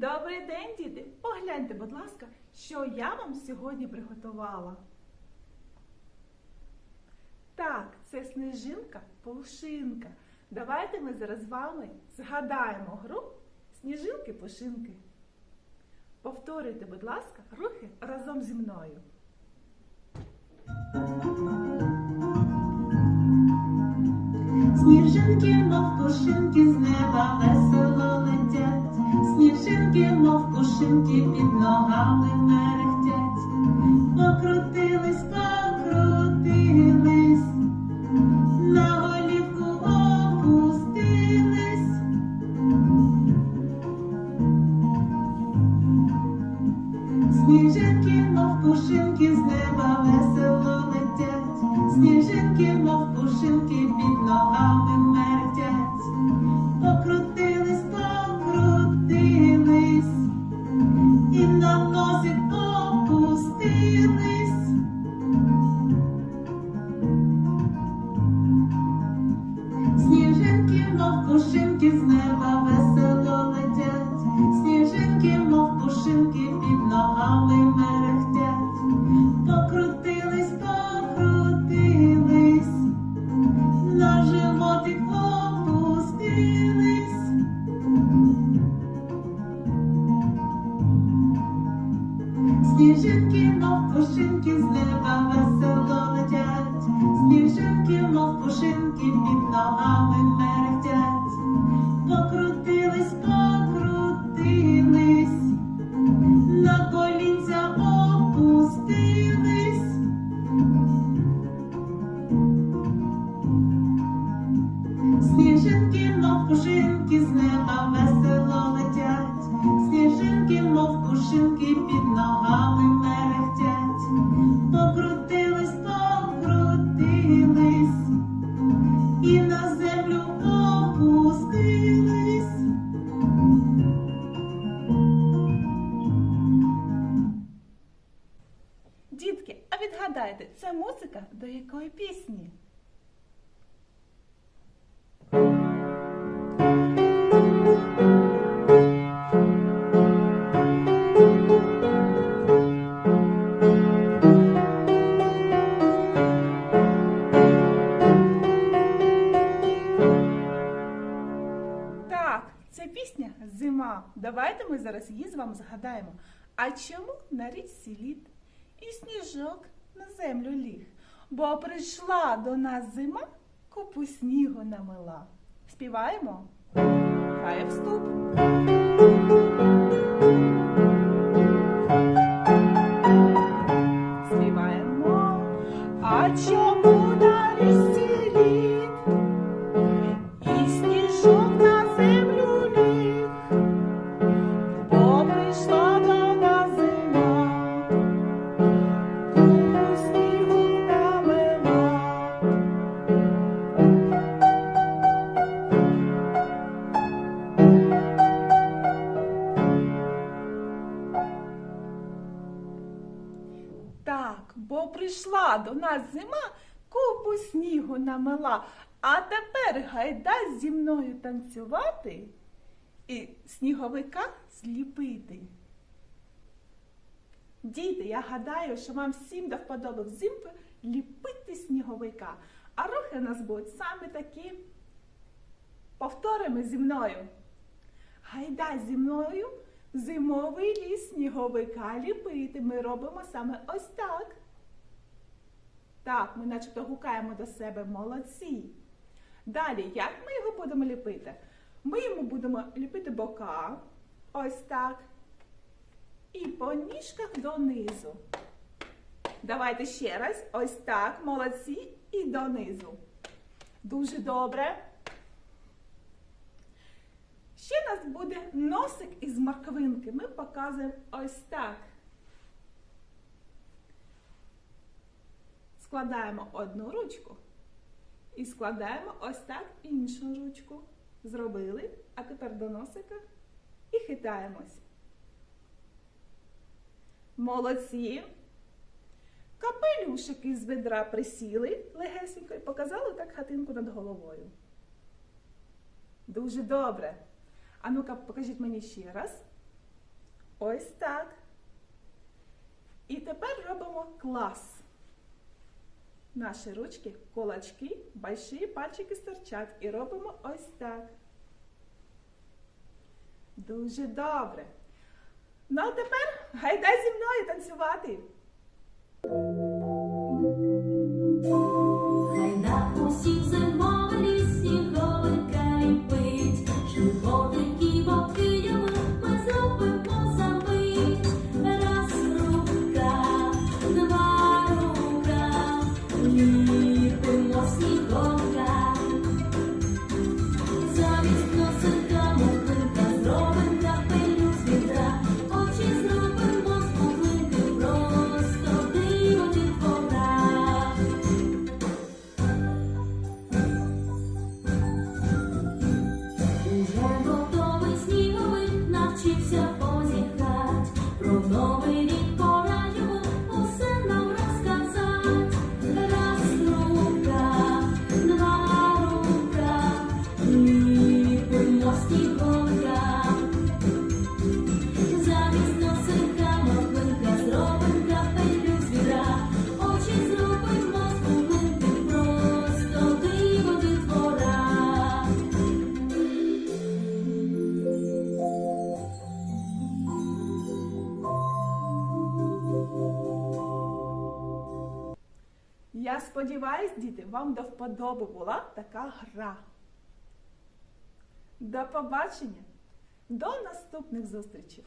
Добрий день, діти! Погляньте, будь ласка, що я вам сьогодні приготувала. Так, це сніжинка пушинка. Давайте ми зараз з вами згадаємо гру сніжинки-пушинки. Повторюйте, будь ласка, рухи разом зі мною. Сніжинки, мов пушинки, з неба весело летять, сніжинки, мов пушинки, під ногами мерехтять, покрутились, покрутились, на голівку опустились. Сніжинки, мов пушинки, з неба весело летять, сніжинки, мов пушинки, під ногами на носик опустились. Сніжинки, мов пушинки, з неба весело летять, сніжинки, мов пушинки, під ногами Сніжинки, мов пушинки, з неба весело летять, сніжинки, мов пушинки, під ногами мерехтять, покрутились, покрутились, на колінця опустились. Сніжинки, мов пушинки, з неба весело Дітки, а відгадайте, це музика до якої пісні? Це пісня Зима. Давайте ми зараз її з вами згадаємо. А чому на річці лід і сніжок на землю ліг? Бо прийшла до нас зима, купу снігу намила. Співаємо? Прийшла до нас зима, купу снігу намила. А тепер гайда зі мною танцювати і сніговика зліпити. Діти, я гадаю, що вам всім до вподоби взимку ліпити сніговика. А рухи у нас будуть саме такі. Повторимо зі мною. Гайда зі мною зимовий ліс сніговика ліпити. Ми робимо саме ось так. Так, ми начебто гукаємо до себе молодці. Далі, як ми його будемо ліпити? Ми йому будемо ліпити бока. Ось так. І по ніжках донизу. Давайте ще раз. Ось так, молодці, і донизу. Дуже добре. Ще у нас буде носик із морквинки. Ми показуємо ось так. Складаємо одну ручку і складаємо ось так іншу ручку. Зробили, а тепер до носика і хитаємось. Молодці. Капелюшики з ведра присіли легесенько і показали так хатинку над головою. Дуже добре. А ну-ка, покажіть мені ще раз. Ось так. І тепер робимо клас наші ручки, кулачки, больші пальчики стирчать і робимо ось так. Дуже добре. Ну а тепер гайдай зі мною танцювати. Сподіваюсь, діти, вам до вподоби була така гра. До побачення! До наступних зустрічей!